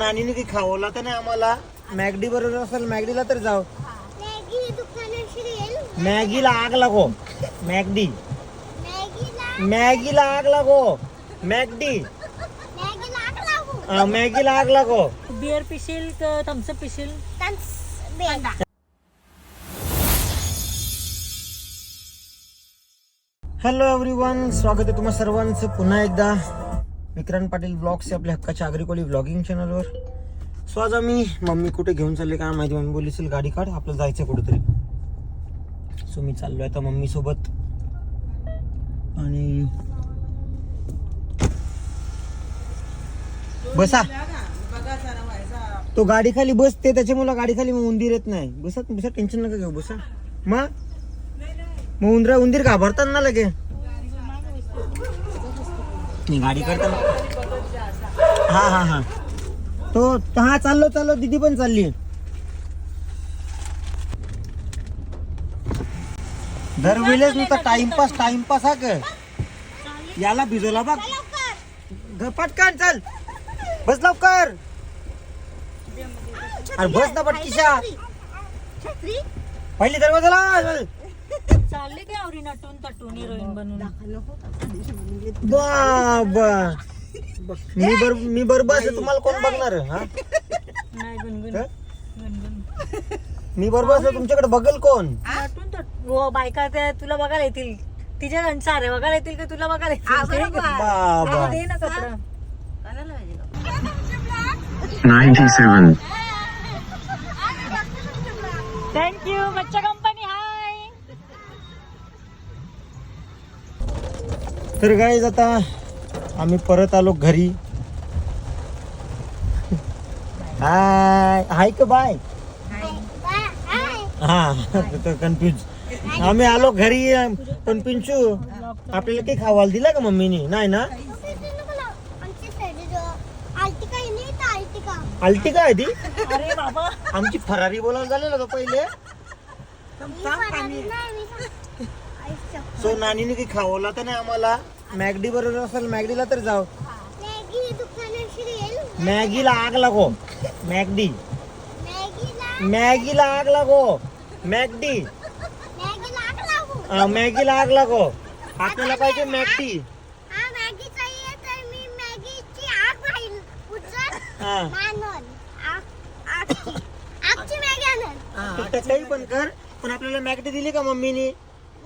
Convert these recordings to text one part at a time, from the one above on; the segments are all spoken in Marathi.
नानीने काही खावला तर नाही आम्हाला. मॅगडी बरोबर असेल मॅगडीला तर जाऊ मॅगीला आग लागो. मॅगडी. मॅगीला आग लागो. मॅगडी. मॅगीला आग लागू. बिअर पिशील का थम्सअप पिशील? हॅलो एव्हरीवन स्वागत आहे तुम्हा सर्वांचं पुन्हा एकदा. विक्रांत पाटील ब्लॉग्स आपल्या हक्काच्या आग्रिकोली ब्लॉगिंग चॅनलवर सो आज आम्ही मम्मी कुठे घेऊन चालले काय माहिती मम्मी बोलली असेल गाडी काढ आपल्याला जायचं कुठेतरी. सो मी चाललोय आता मम्मी सोबत. आणि बसा. तो गाडी खाली बसते त्याच्यामुळे गाडी खाली मग उंदीर येत नाही. बसा बसा टेन्शन नका घेऊ बसा. मग मग उंदरा उंदीर घाबरतात ना लगे. नाही, गाडी करताना हा हा हा. तो हा चाललो चाललो. दिदी पण चालली. दरवेळेस नुसता टाइमपास टाइमपास हा ग. याला भिजवला बघ. ग, पटकन चल. बस लवकर. अरे बस ना पटकीशा पहिली दरवाजाला. चालले की आवरी नटून तटून हिरोईन बनून. बाबा मी बर मी बरोबर असेल तुम्हाला कोण बघणार? हा? नाही गुणगुण. का? गुणगुण. मी बरोबर असेल तुमच्याकडे बघेल कोण? नटून तट हो बायका त्या तुला बघायला येतील. तिच्या सारे बघायला येतील का तुला बघायला येतील? बाबा. दे ना कपडा. 97. थँक्यू बच्चा कंपनी तर गाईज आता आम्ही परत आलो घरी. हाय हाय का बाय हा कन्फ्युज आम्ही आलो घरी पण पिंचू आपल्याला काही खावायला दिला का मम्मीनी? नाही ना? आलती काय ती अरे बाबा आमची फरारी बोलायला झालेला तो पहिले? सा- नानीने काही खावला तर नाही आम्हाला? मॅगडी बरोबर असेल मॅगडीला तर जाऊ. मॅगीला आग लागो. मॅगडी. मॅगीला आग लागो. मॅगडी. मॅगीला आग लागू. हा, आपल्याला पाहिजे मॅगडी. काही पण कर पण आपल्याला मॅगडी दिली का मम्मीनी?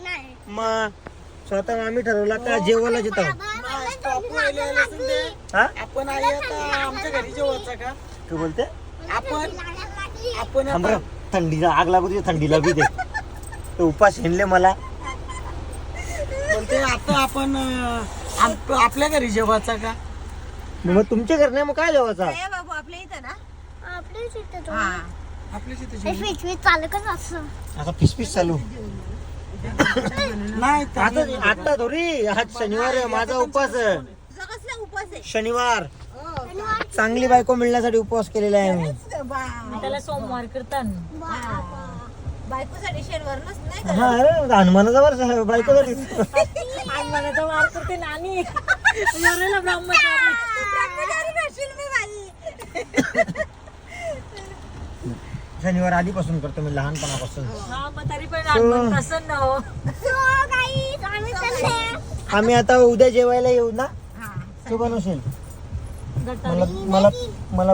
नाही. मग स्वतः आम्ही ठरवला का जेवायला बाबा, लागली. हा? आपण आई आता आमच्या घरी जेवायचं का? तू बोलते? आपण. आपण थांब रे. थंडीला आग लागू दे थंडीला बी दे. तो उपास हिंडले मला. बोलते आता आपण आप- आपल्या घरी जेवायचा का? मग तुमच्या घर नाही मग काय जेवायचा? आपल्याच इथं तो. आपल्या तिथे हे फिश चालकच असं. आता फिसफिस चालू. नाही आता आता थोडी आज शनिवार आहे माझा उपवास आहे. शनिवार. चांगली बायको मिळण्यासाठी उपवास केलेला आहे मी. त्याला सोमवार करतात हा अरे हनुमानाचा वर बायको तरी आज मला तर वार करते नानी. नवऱ्याला ब्रह्मचारी शनिवार आधीपासून करतो मी लहानपणापासून. हा. मग तरी पण आठवण प्रसन्न हो. आम्ही आता उद्या जेवायला येऊ ना? तू बनवशील मला गटारी मला मला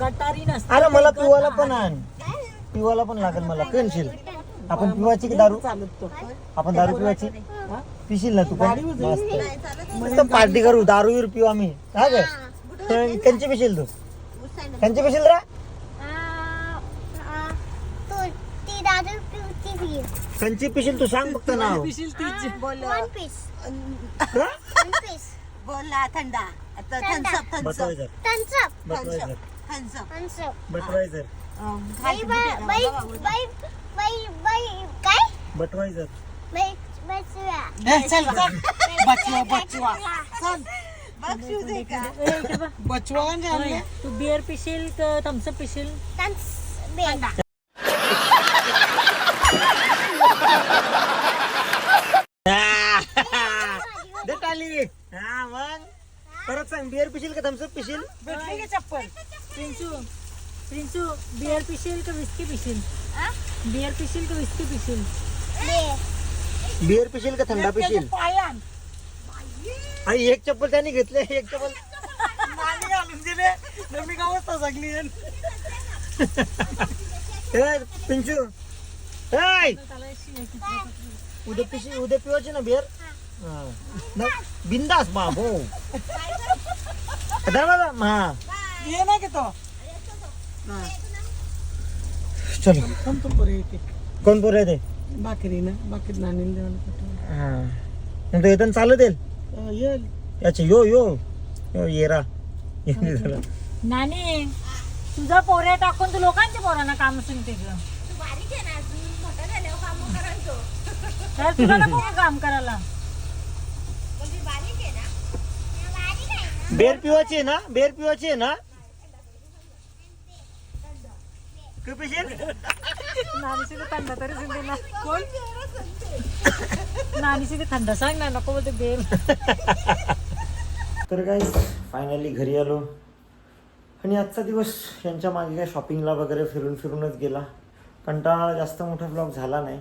गटारी नसते. अरे मला पिवाला पण आण. पिवाला पण लागेल मला. कळशील आपण पिवाची की दारू? आपण दारू पिवाची? पिशील ना तू पण? मस्त. मस्त पार्टी करू. दारू पिऊ आम्ही. हा ग. त्यांची पिशील तू. त्यांची पिशील रे आ, आ, तो ती दादू पिवती त्यांची पिशील तू सांग फक्त नाव. वन पीस हा? वन पीस बोलला थंडा. आता Thums Up Budweiser. Thums Up Budweiser. Thums Up Thums Up Budweiser. बाई बाई बाई बाई बाई बाई काय? बटवायझर. बाई बसव्या ए, चल चल बचवा बचवा चल. बक्षू दे का? ए, इकडे बघ. बचवा आणले. तू बिअर पिशील का थम्सअप पिशील? थम्स बेंड हा मग? परत सांग बिअर पिशील का थम्सअप पिशील? भेटली का चप्पल. प्रिन्सू प्रिन्सू बिअर पिशील का विस्की पिशील? हा? बिअर पिशील का विस्की पिशील. बिअर पिशील का थंडा पिशील? पायान आई एक चप्पल त्याने घेतले एक चप्पल. नाणी घालून दिले. सगळी ए, पिंचू. उद्या पिशी उद्या पिवायची ना बिअर? बिंदास बाबो दादा हा. ये ना चलो. येते कोण पोर आहे ते? बाकरी ना बाकरी नाणी देवाला पाठव हा. येताना चालत येईल येईल याचे यो यो. यो येरा. नानी तुझा पोऱ्या टाकून तू लोकांच्या पोरांना काम सांगते ग. तुला काम करायला. बेर पिवायची आहे ना? बेर पिवायची आहे ना? थंड तरी सांगते ना. कोण? नानीशी ते थंड सांग ना नको बोलते बेल तर काय फायनली घरी आलो. आणि आजचा दिवस यांच्या मागे काय शॉपिंगला वगैरे फिरून फिरूनच गेला. कंटाळा जास्त मोठा ब्लॉग झाला नाही.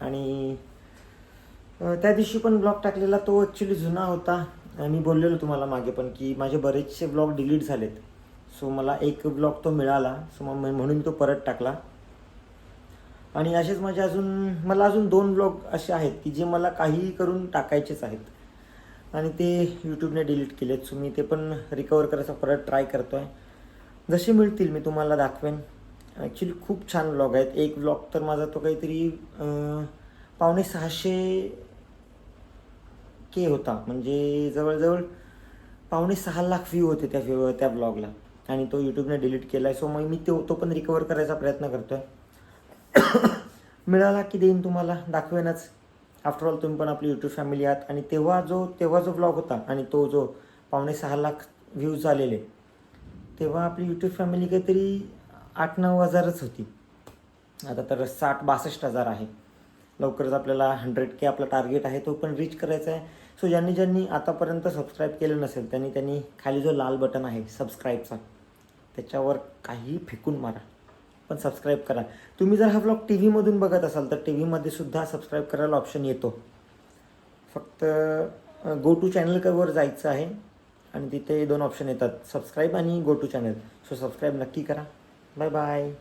आणि त्या दिवशी पण ब्लॉग टाकलेला तो ॲक्च्युली जुना होता. मी बोललेलो तुम्हाला मागे पण की माझे बरेचसे ब्लॉग डिलीट झालेत. सो मला एक ब्लॉग तो मिळाला. सो मग म्हणून तो परत टाकला. आणि असेच माझे अजून मला अजून दोन ब्लॉग असे आहेत की जे मला काहीही करून टाकायचेच आहेत. आणि ते यूट्यूबने डिलीट केलेत. सो मी ते पण रिकवर करायचा परत ट्राय करतो आहे जसे मिळतील मी तुम्हाला दाखवेन. ॲक्च्युली खूप छान ब्लॉग आहेत. एक ब्लॉग तर माझा तो काहीतरी पावणे सहाशे के होता. म्हणजे जवळजवळ पावणे सहा लाख व्ह्यू होते त्या व्ह्यू त्या ब्लॉगला आणि तो यूट्यूबने डिलीट केला आहे सो मग मी तो तो पण रिकवर करायचा प्रयत्न करतो आहे मिळाला की देईन तुम्हाला. दाखवेनच. आफ्टर ऑल तुम्ही पण आपली यूट्यूब फॅमिली आहात. आणि तेव्हा जो तेव्हा जो ब्लॉग होता आणि तो जो पावणे सहा लाख व्ह्यूज आलेले तेव्हा आपली यूट्यूब फॅमिली काहीतरी आठ नऊ हजारच होती. आता तर साठ बासष्ट हजार आहे. लवकरच आपल्याला हंड्रेड के आपला टार्गेट आहे तो पण रीच करायचा आहे. सो ज्यांनी ज्यांनी आतापर्यंत सबस्क्राईब केलं नसेल त्यांनी त्यांनी खाली जो लाल बटन आहे सबस्क्राईबचा त्याच्यावर काही फेकून मारा. पण सबस्क्राईब करा. तुम्ही जर हा ब्लॉग टी व्हीमधून बघत असाल तर टी व्हीमध्ये सुद्धा सबस्क्राईब करायला ऑप्शन येतो. फक्त गो टू चॅनलवर जायचं आहे आणि तिथे दोन ऑप्शन येतात सबस्क्राईब आणि go to channel so subscribe नक्की करा. Bye bye